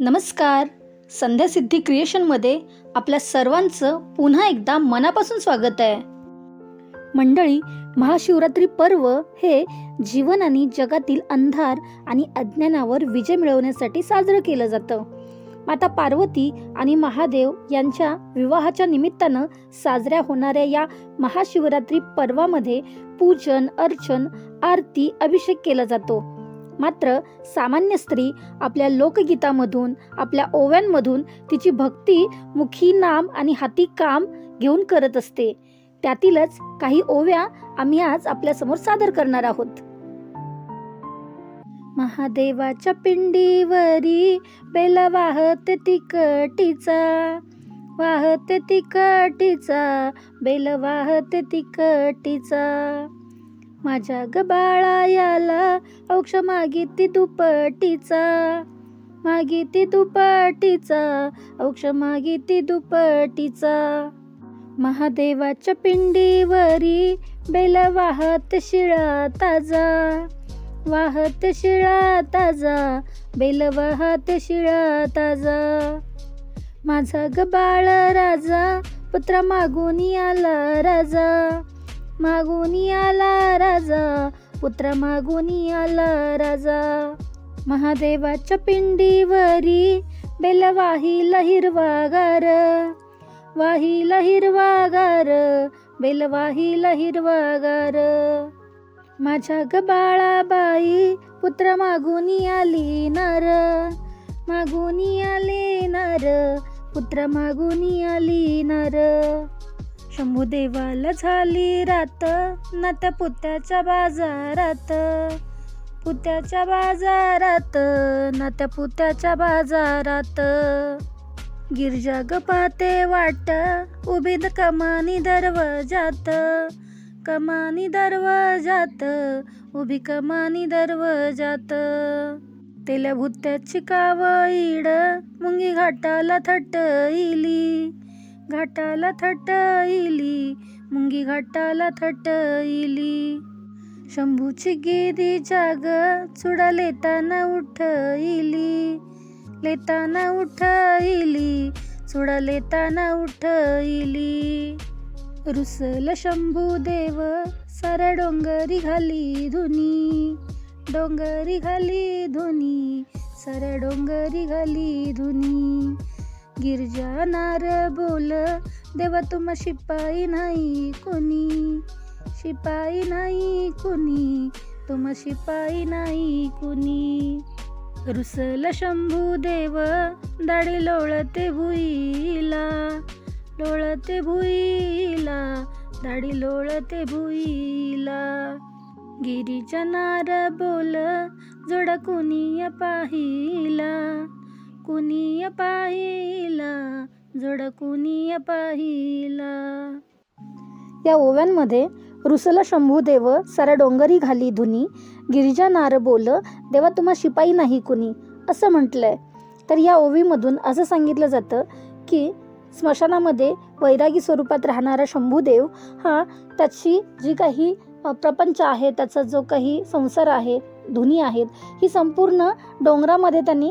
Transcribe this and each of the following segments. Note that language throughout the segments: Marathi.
नमस्कार. संध्यासिद्धी क्रिएशनमध्ये आपल्या सर्वांचं पुन्हा एकदा मनापासून स्वागत आहे. मंडळी महाशिवरात्री पर्व हे जीवन आणि जगातील अंधार आणि अज्ञानावर विजय मिळवण्यासाठी साजरं केलं जातं. माता पार्वती आणि महादेव यांच्या विवाहाच्या निमित्तानं साजऱ्या होणाऱ्या या महाशिवरात्री पर्वामध्ये पूजन अर्चन आरती अभिषेक केला जातो. मात्र सामान्य स्त्री आपल्या लोकगीतामधून आपल्या ओव्यांमधून तिची भक्ती मुखी नाम आणि हाती काम घेऊन करत असते. त्यातीलच काही ओव्या आम्ही आज आपल्यासमोर सादर करणार आहोत. महादेवाच्या पिंडीवरी बेल वाहत तिकटीचा वाहत तिकटीचा बेल वाहत तिकटीचा. माझ्या गबाळा याला औक्ष मागिती दुपटीचा. मागिती दुपटीचा औक्ष मागिती दुपटीचा. महादेवाच्या पिंडीवरी बेल वाहत शिळा ताजा. वाहत शिळा ताजा बेल वाहत शिळा ताजा. माझा गबाळ राजा पुत्र मागून आला राजा. मागून आला पुत्र मागुनी आला राजा. महादेवाच्या पिंडीवरी बेल वाहिला हिरवागार. वाहिला हिरवागार बेल वाहिला हिरवागार. माझ्या ग बाळाबाई पुत्र मागुनी आली नर मागुनी आले नर पुत्र मागुनी आली नर शंभूदेवाला झाली रात ना त्या पुत्याच्या बाजारात. पुत्याच्या बाजारात ना त्या पुत्याच्या बाजारात. गिरजा ग पाते वाट उभी द कमानी दरवाजात. कमानी दरवाजात उभी कमानी दरवाजात. तेल्या भुत्याची कावईड मुंगी घाटाला थट इली घाटाला थटईली मुंगी घाटाला थटईली. शंभूची गिरी जाग चुडा लेताना उठईली. लेताना उठईली चुडा लेताना उठईली. रुसल शंभू देव सारा डोंगरी घाली धुनी. डोंगरी घाली धुनी सारा डोंगरी घाली धुनी. गिरजा नार बोल देवा तुम शिपाई नाही कोणी. शिपाई नाही कुणी तुम शिपाई नाही कुणी. रुसल शंभू देव दाढी लोळते भुईला. लोळते भुईला दाढी लोळते भुईला. गिरीच्या नार बोल जोडा कुणी पाहिला. कुणी पाहिला जोड कुणी पाहिला. या ओव्यांमध्ये रुसला शंभूदेव सारा डोंगरी घाली धुनी गिरिजा नार बोल देवा तुम्हा शिपाई नाही कुणी असं म्हटलंय. तर या ओवीमधून असं सांगितलं जातं की स्मशानामध्ये वैरागी स्वरूपात राहणारा शंभूदेव हा त्याची जी काही प्रपंच आहे त्याचा जो काही संसार आहे धुनी आहेत ही संपूर्ण डोंगरामध्ये त्यांनी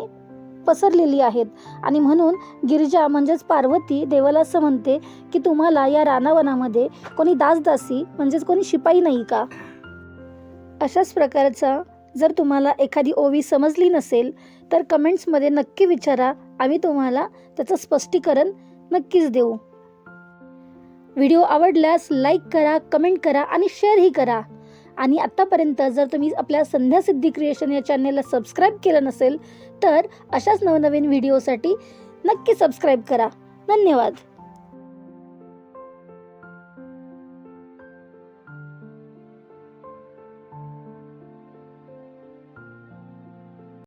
पसरलेली आहेत. आणि म्हणून गिरिजा म्हणजेच पार्वती देवाला असं म्हणते की तुम्हाला या रानावनामध्ये कोणी दासदासी म्हणजेच कोणी शिपाई नाही का? अशाच प्रकारचा जर तुम्हाला एखादी ओवी समजली नसेल तर कमेंट्समध्ये नक्की विचारा. आम्ही तुम्हाला त्याचं स्पष्टीकरण नक्कीच देऊ. व्हिडिओ आवडल्यास लाईक करा कमेंट करा आणि शेअरही करा. आणि आत्तापर्यंत जर तुम्ही आपल्या संध्या सिद्धी क्रिएशन या चॅनेलला सबस्क्राईब केलं नसेल तर अशाच नवनवीन व्हिडिओसाठी नक्की सबस्क्राईब करा. धन्यवाद.